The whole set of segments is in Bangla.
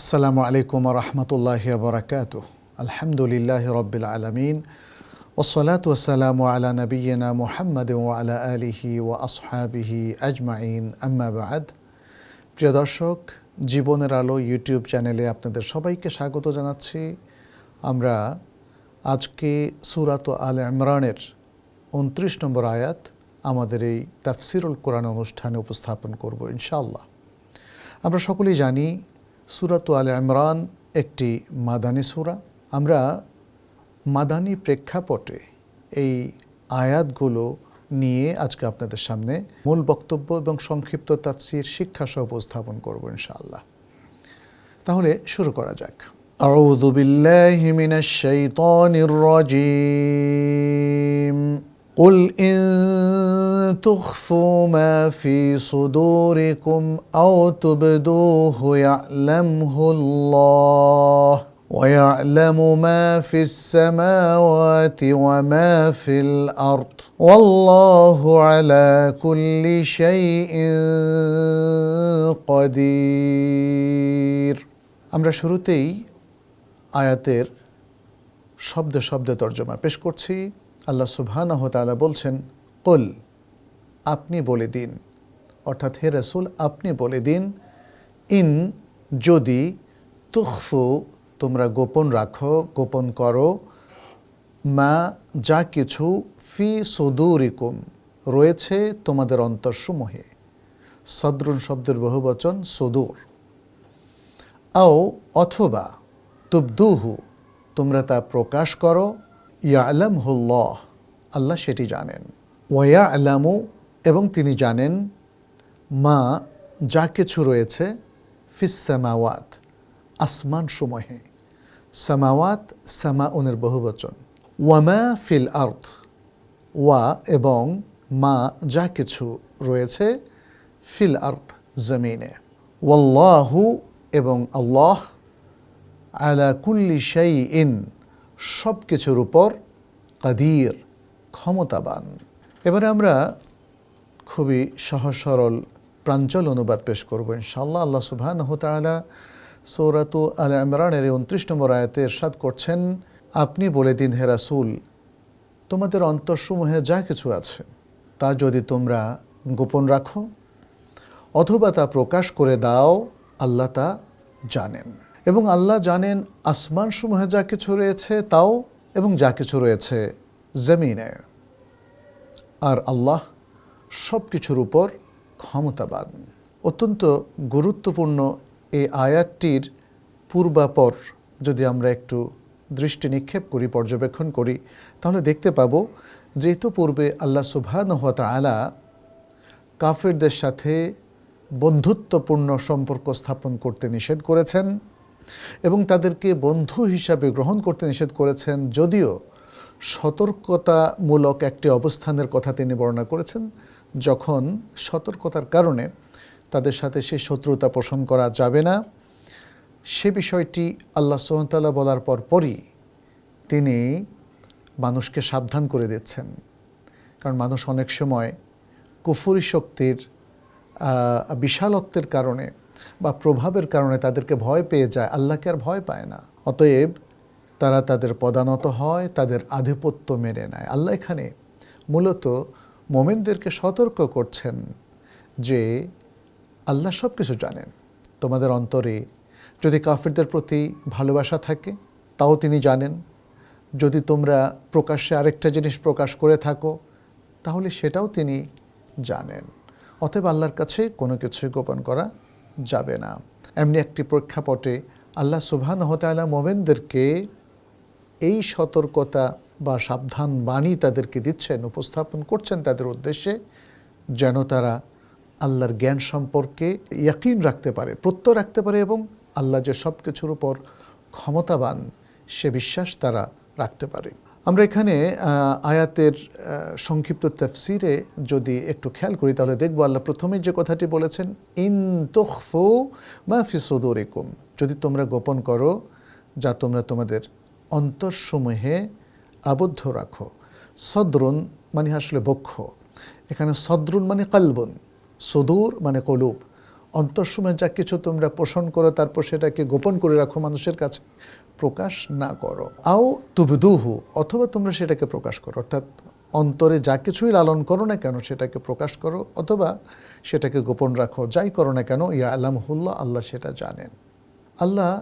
আসসালামু আলাইকুম রহমতুল্লাহ বরকাত আলহামদুলিল্লাহ রবিল আলমিন। ওসলাত ওসালামু আলা নবীনা মুহাম্মদ আলা আলিহি ও আসহাবিহি আজমাইন। আম্মা বাদ। প্রিয় দর্শক, জীবনের আলো ইউটিউব চ্যানেলে আপনাদের সবাইকে স্বাগত জানাচ্ছি। আমরা আজকে সুরাত আল ইমরানের উনত্রিশ নম্বর আয়াত আমাদের এই তাফসিরুল কোরআন অনুষ্ঠানে উপস্থাপন করব ইনশাআল্লাহ। আমরা সকলেই জানি সুরাত আল ইমরান একটি মাদানী সুরা আমরা মাদানী প্রেক্ষাপটে এই আয়াতগুলো নিয়ে আজকে আপনাদের সামনে মূল বক্তব্য এবং সংক্ষিপ্ত তাফসির শিক্ষা সহ উপস্থাপন করব ইনশাআল্লাহ তাহলে শুরু করা যাক أعوذ بالله من الشيطان الرجيم قل إن تخفوا ما في صدوركم أو تبدوه يعلمه الله ويعلم ما في السماوات وما في الأرض والله على كل شيء قدير আমরা শুরুতেই আয়াতের শব্দে শব্দে তর্জমা পেশ করছি আল্লাহ সুবহানাহু তাআলা বলছেন, কুল, আপনি বলে দিন। অর্থাৎ, হে রসুল, আপনি বলে দিন, ইন যদি তুখফু, তোমরা গোপন রাখো, গোপন করো, মা, যা কিছু ফি সদুরিকুম, রয়েছে তোমাদের অন্তরসমূহে। সদ্রুন শব্দের বহুবচন সদুর। আও অথবা, তুবদুহু, তোমরা তা প্রকাশ করো ইয়ালাম হুল্লাহ আল্লাহ সেটি জানেন। ওয়া আলামু এবং তিনি জানেন মা, যা কিছু রয়েছে ফিসামাওয়াত আসমান সমূহে। সামাওয়াত সামাউনের বহুবচন ওয়ামা ফিল আর্থ ওয়া এবং মা, যা কিছু রয়েছে, ফিল আর্থ জমিনে। ওয়াল্লাহু এবং আল্লাহ আলা কুল্লি শাই ইন সব কিছুর উপর কাদির, ক্ষমতাবান। এবারে আমরা খুবই সহজ সরল প্রাঞ্চল অনুবাদ পেশ করব ইনশাল্লাহ আল্লাহ সুবহান তাআলা সৌরাতু আল ইমরানের উনত্রিশ নম্বর আয়াতে এরশাদ করছেন, আপনি বলে দিন হে রাসূল, তোমাদের অন্তরসমূহে যা কিছু আছে, তা যদি তোমরা গোপন রাখো, অথবা তা প্রকাশ করে দাও, আল্লাহ তা জানেন। এবং আল্লাহ জানেন আসমান সমূহে যা কিছু রয়েছে তাও এবং যা কিছু রয়েছে জমিনে। আর আল্লাহ সব কিছুর উপর ক্ষমতাবান। অত্যন্ত গুরুত্বপূর্ণ এই আয়াতটির পূর্বাপর যদি আমরা একটু দৃষ্টি নিক্ষেপ করি, পর্যবেক্ষণ করি, তাহলে দেখতে পাব যে পূর্বে আল্লাহ সুবহান আলা কাফেরদের সাথে বন্ধুত্বপূর্ণ সম্পর্ক স্থাপন করতে নিষেধ করেছেন। এবং তাদেরকে বন্ধু হিসাবে গ্রহণ করতে নিষেধ করেছেন, যদিও সতর্কতামূলক একটি অবস্থানের কথা তিনি বর্ণনা করেছেন, যখন সতর্কতার কারণে তাদের সাথে সে শত্রুতা পোষণ করা যাবে না। সে বিষয়টি আল্লাহ সোহতাল্লাহ বলার পর পরই তিনি মানুষকে সাবধান করে দিচ্ছেন। কারণ মানুষ অনেক সময় কুফুরি শক্তির বিশালত্বের কারণে বা প্রভাবের কারণে তাদেরকে ভয় পেয়ে যায়, আল্লাহকে আর ভয় পায় না। অতএব তারা তাদের পদানত হয়, তাদের আধিপত্য মেনে নেয়। আল্লাহ এখানে মূলত মোমেনদেরকে সতর্ক করছেন যে আল্লাহ সব কিছু জানেন। তোমাদের অন্তরে যদি কাফিরদের প্রতি ভালোবাসা থাকে, তাও তিনি জানেন। যদি তোমরা প্রকাশ্যে আরেকটা জিনিস প্রকাশ করে থাকো, তাহলে সেটাও তিনি জানেন। অতএব আল্লাহর কাছে কোনো কিছুই গোপন করা যাবে না। এমনি একটি প্রেক্ষাপটে আল্লাহ সুবহান হতালা মোমেনদেরকে এই সতর্কতা বা সাবধান বাণী তাদেরকে দিচ্ছেন, উপস্থাপন করছেন তাদের উদ্দেশ্যে যেন তারা আল্লাহর জ্ঞান সম্পর্কে ইয়াকিন রাখতে পারে প্রত্যয় রাখতে পারে এবং আল্লাহ যে সব কিছুর উপর ক্ষমতাবান সে বিশ্বাস তারা রাখতে পারে। আমরা এখানে আয়াতের সংক্ষিপ্ত তফসিরে যদি একটু খেয়াল করি, তাহলে দেখব আল্লাহ প্রথমে যে কথাটি বলেছেন, ইন তোখফু মা ফিসোদরিকুম যদি তোমরা গোপন করো, যা তোমরা তোমাদের অন্তরসমূহে আবদ্ধ রাখো। সদ্রুন মানে আসলে বক্ষ। এখানে সদ্রুন মানে কালবন, সদুর মানে কলুব। অন্তঃসময় যা কিছু তোমরা পোষণ করো, তারপর সেটাকে গোপন করে রাখো মানুষের কাছে। প্রকাশ না করো। আও তুবদুহু, অথবা তোমরা সেটাকে প্রকাশ করো। অর্থাৎ অন্তরে যা কিছুই লালন করো না কেন, সেটাকে প্রকাশ করো, অথবা সেটাকে গোপন রাখো। যাই করো না কেন ইয়া আলামহুল্লাহ আল্লাহ সেটা জানেন। আল্লাহ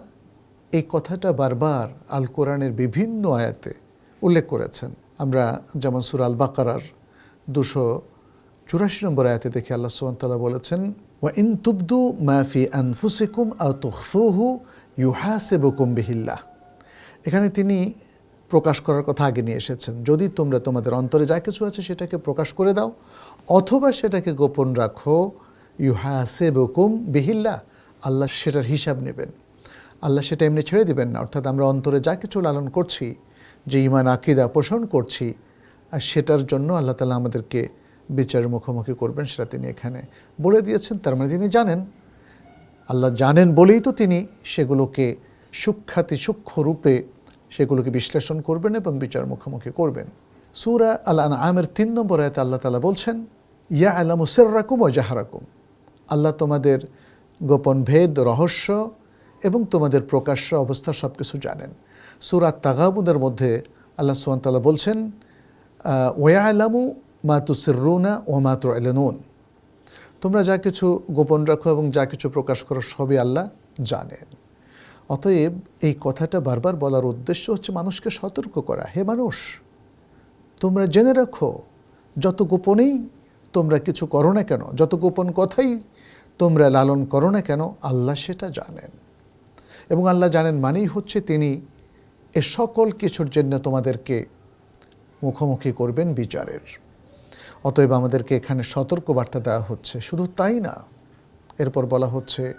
এই কথাটা বারবার আল কোরআনের বিভিন্ন আয়াতে উল্লেখ করেছেন। আমরা যেমন সুর আল বাকারার দুশো চুরাশি নম্বর আয়াতে দেখে, আল্লাহ সুবহানাহু বলেছেন ওয়া ইন তুবদু মা ফি আনফুসিকুম আও তুখফুহু ইউহাসিবুকুম বিহিল্লাহ এখানে তিনি প্রকাশ করার কথা আগে নিয়ে এসেছেন। যদি তোমরা তোমাদের অন্তরে যা কিছু আছে সেটাকে প্রকাশ করে দাও, অথবা সেটাকে গোপন রাখো, ইউহাসিবুকুম বিহিল্লাহ, আল্লাহ সেটার হিসাব নেবেন। আল্লাহ সেটা এমনি ছেড়ে দিবেন না। অর্থাৎ আমরা অন্তরে যা কিছু লালন করছি, যে ইমান আকিদা পোষণ করছি, আর সেটার জন্য আল্লাহ তালা আমাদেরকে বিচারের মুখোমুখি করবেন সেটা তিনি এখানে বলে দিয়েছেন। তার মানে তিনি জানেন। আল্লাহ জানেন বলেই তো তিনি সেগুলোকে সুখ্যাতি রূপে সেগুলোকে বিশ্লেষণ করবেন এবং বিচার মুখোমুখি করবেন। সুরা আল আমের তিন নম্বর আয়তে আল্লাহ তালা বলছেন ইয়া আল্লাহ মুসের রাকুম ও জাহারাকুম। আল্লাহ তোমাদের গোপন ভেদ, রহস্য এবং তোমাদের প্রকাশ্য অবস্থা সব কিছু জানেন। সুরা তাগাবুদের মধ্যে আল্লাহ সুয়ান্তাল্লাহ বলছেন ওয়া আলামু মা তুসিরুনা ও মা তু এলেনুন তোমরা যা কিছু গোপন রাখো এবং যা কিছু প্রকাশ করো সবই আল্লাহ জানেন। অতএব এই কথাটা বারবার বলার উদ্দেশ্য হচ্ছে মানুষকে সতর্ক করা। হে মানুষ, তোমরা জেনে রাখো, যত গোপনেই তোমরা কিছু করো না কেন, যত গোপন কথাই তোমরা লালন করো না কেন, আল্লাহ সেটা জানেন। এবং আল্লাহ জানেন মানেই হচ্ছে তিনি এ সকল কিছুর জন্য তোমাদেরকে মুখোমুখি করবেন বিচারের। অতএব আমাদেরকে এখানে সতর্ক বার্তা দেওয়া হচ্ছে। শুধু তাই না, এরপর বলা হচ্ছে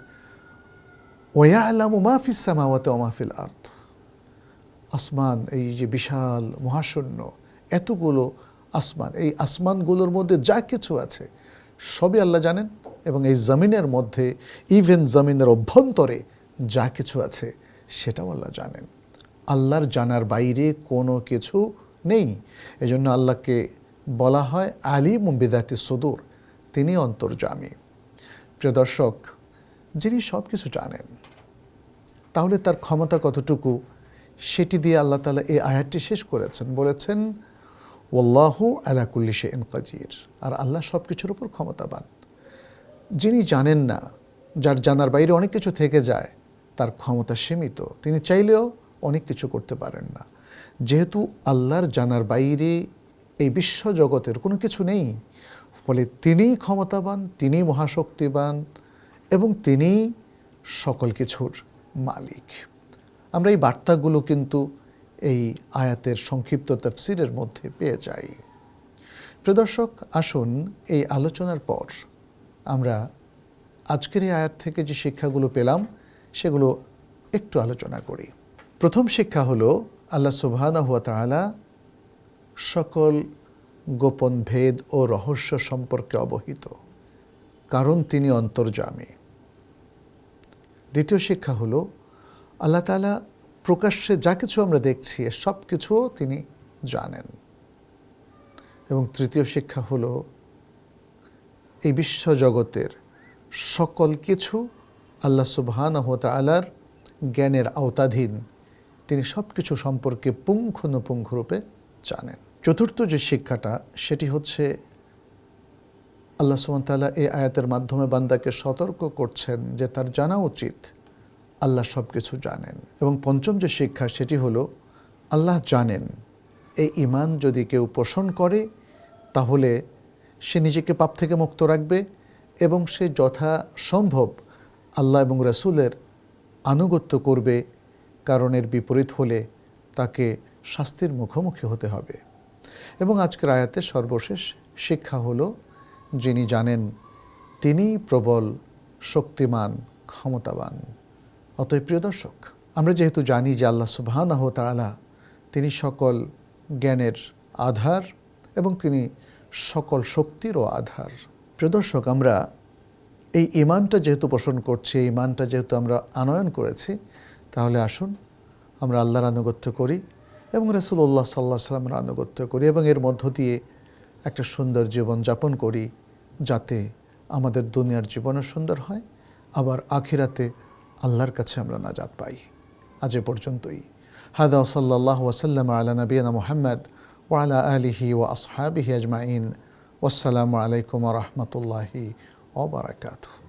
ওয়া আলামু মাহফিস সামাওয়াতে ওমাফিল আর্থ আসমান, এই যে বিশাল মহাশূন্য, এতগুলো আসমান, এই আসমানগুলোর মধ্যে যা কিছু আছে, সবই আল্লাহ জানেন, এবং এই জমিনের মধ্যে ইভেন জমিনের অভ্যন্তরে যা কিছু আছে, সেটাও আল্লাহ জানেন। আল্লাহর জানার বাইরে কোনো কিছু নেই। এজন্য আল্লাহকে বলা হয় আলী বিদাতি সদুর, তিনি অন্তর্জামী। প্রিয় দর্শক, যিনি সব কিছু জানেন, তাহলে তার ক্ষমতা কতটুকু? সেটি দিয়ে আল্লাহ তালা এই আয়াতটি শেষ করেছেন, বলেছেন ওল্লাহু আলাকুল্লি শে কাজির আর আল্লাহ সব কিছুর উপর ক্ষমতাবান। যিনি জানেন না, যার জানার বাইরে অনেক কিছু থেকে যায়, তার ক্ষমতা সীমিত। তিনি চাইলেও অনেক কিছু করতে পারেন না। যেহেতু আল্লাহর জানার বাইরে এই বিশ্ব জগতের কোনো কিছু নেই। ফলে তিনিই ক্ষমতাবান তিনি মহাশক্তিবান এবং তিনি সকল কিছুর মালিক। আমরা এই বার্তাগুলো কিন্তু এই আয়াতের সংক্ষিপ্ত তফসিরের মধ্যে পেয়ে যাই। প্রদর্শক আসুন এই আলোচনার পর আমরা আজকের এই আয়াত থেকে যে শিক্ষাগুলো পেলাম, সেগুলো একটু আলোচনা করি। প্রথম শিক্ষা হলো, আল্লাহ সুবহানা হুয়া তাআলা সকল গোপন ভেদ ও রহস্য সম্পর্কে অবহিত, কারণ তিনি অন্তর্জামী। দ্বিতীয় শিক্ষা হল, আল্লাহ তালা প্রকাশ্যে যা কিছু আমরা দেখছি সব কিছুও তিনি জানেন। এবং তৃতীয় শিক্ষা হল, এই বিশ্ব জগতের সকল কিছু আল্লাহ সুবহান আলার জ্ঞানের আওতাধীন তিনি সব কিছু সম্পর্কে পুঙ্খানুপুঙ্খরূপে জানেন। চতুর্থ যে শিক্ষাটা, সেটি হচ্ছে আল্লাহ সুমতাল্লাহ এই আয়াতের মাধ্যমে বান্দাকে সতর্ক করছেন যে তার জানা উচিত আল্লাহ সব কিছু জানেন। এবং পঞ্চম যে শিক্ষা, সেটি হলো আল্লাহ জানেন, এই ইমান যদি কেউ পোষণ করে, তাহলে সে নিজেকে পাপ থেকে মুক্ত রাখবে এবং সে যথা সম্ভব আল্লাহ এবং রসুলের আনুগত্য করবে কারণের বিপরীত হলে তাকে শাস্তির মুখোমুখি হতে হবে। এবং আজকের আয়াতের সর্বশেষ শিক্ষা হলো, যিনি জানেন, তিনি প্রবল, শক্তিমান, ক্ষমতাবান। অতএব প্রিয় দর্শক, আমরা যেহেতু জানি যে আল্লাহ সুবাহানাহ তালা তিনি সকল জ্ঞানের আধার এবং তিনি সকল শক্তিরও আধার। প্রিয় দর্শক, আমরা এই ইমানটা যেহেতু পোষণ করছি, এই ইমানটা যেহেতু আমরা আনয়ন করেছি, তাহলে আসুন আমরা আল্লাহর আনুগত্য করি। এবং রসুল্লাহ সাল্লাহ সাল্লামের আনুগত্য করি এবং এর মধ্য দিয়ে একটা সুন্দর জীবন যাপন করি যাতে আমাদের দুনিয়ার জীবনও সুন্দর হয়, আবার আখিরাতে আল্লাহর কাছে আমরা নাজাত পাই। আজ এ পর্যন্তই। হাদা সাল্লাহ ওসাল্লাম আলা নবীনা মোহাম্মদ ওয়ালা আলিহি ও আসহাবিহি আজমাইন। ওসালামু আলাইকুম রহমতুল্লাহি ওবরাকাতুহ